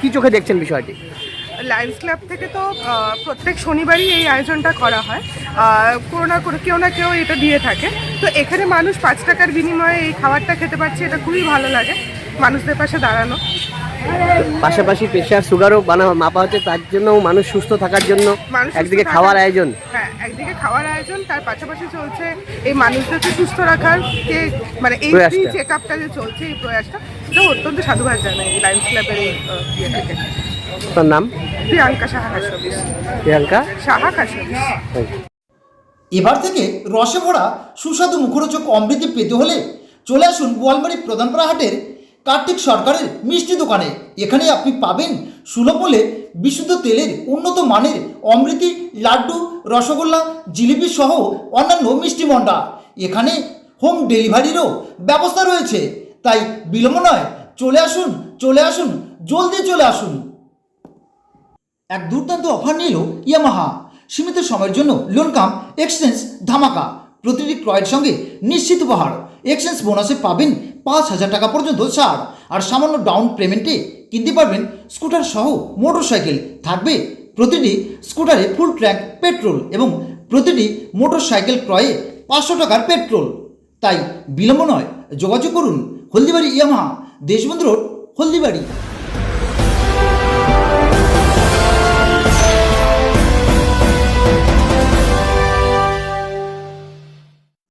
কি চোখে দেখছেন বিষয়টি? লায়ন্স ক্লাব থেকে তো প্রত্যেক শনিবারই এই আয়োজনটা করা হয়। কোনো না কোনো, কেউ না কেউ এটা দিয়ে থাকে। তো এখানে মানুষ পাঁচ টাকার বিনিময়ে এই খাবারটা খেতে পারছে, এটা খুবই ভালো লাগে। মানুষদের পাশে দাঁড়ানো। পাশাপাশি প্রেশার সুগারও বানা মাপা হচ্ছে তার জন্য মানুষ সুস্থ থাকার জন্য একদিকে খাওয়ার আয়োজন। হ্যাঁ একদিকে খাওয়ার আয়োজন তার পাশাপাশি চলছে এই মানুষদেরকে সুস্থ রাখার যে মানে এই চেক আপটা যে চলছে এই প্রয়াসটা সেটা অত্যন্ত সাধুবাদ জানাই এই লায়ন্স ক্লাবের এই ইয়ে তার নাম? প্রিয়াঙ্কা সাহা খাসবিস প্রিয়াঙ্কা? সাহা খাসবিস এবার থেকে রসে ভরা সুস্বাদু মুখরোচক অমৃতি পেতে হলে চলে আসুন গোয়ালমারি প্রধানপাড়া হাটের কার্তিক সরকারের মিষ্টি দোকানে। এখানে আপনি পাবেন সুলভ মূল্যে বিশুদ্ধ তেলের উন্নত মানের অমৃতি লাড্ডু, রসগোল্লা, জিলিপি সহ অন্যান্য মিষ্টি মন্ডা। এখানে হোম ডেলিভারিরও ব্যবস্থা রয়েছে। তাই বিলম্ব নয়, চলে আসুন চলে আসুন, জলদি চলে আসুন। এক দুর্দান্ত অফার নিল ইয়ামাহা। সীমিত সময়ের জন্য লোন কাম এক্সচেঞ্জ ধামাকা। প্রতিটি ক্রয়ের সঙ্গে নিশ্চিত উপহার। এক্সচেঞ্জ বোনাসে পাবেন পাঁচ হাজার টাকা পর্যন্ত ছাড়। আর সামান্য ডাউন পেমেন্টে কিনতে পারবেন স্কুটার সহ মোটর সাইকেল থাকবে প্রতিটি স্কুটারে ফুল ট্র্যাক পেট্রোল এবং প্রতিটি মোটর সাইকেল ক্রয়ে পাঁচশো টাকার পেট্রোল তাই বিলম্ব নয়, যোগাযোগ করুন। Haldibari Yamaha, Deshbandhu road, Haldibari.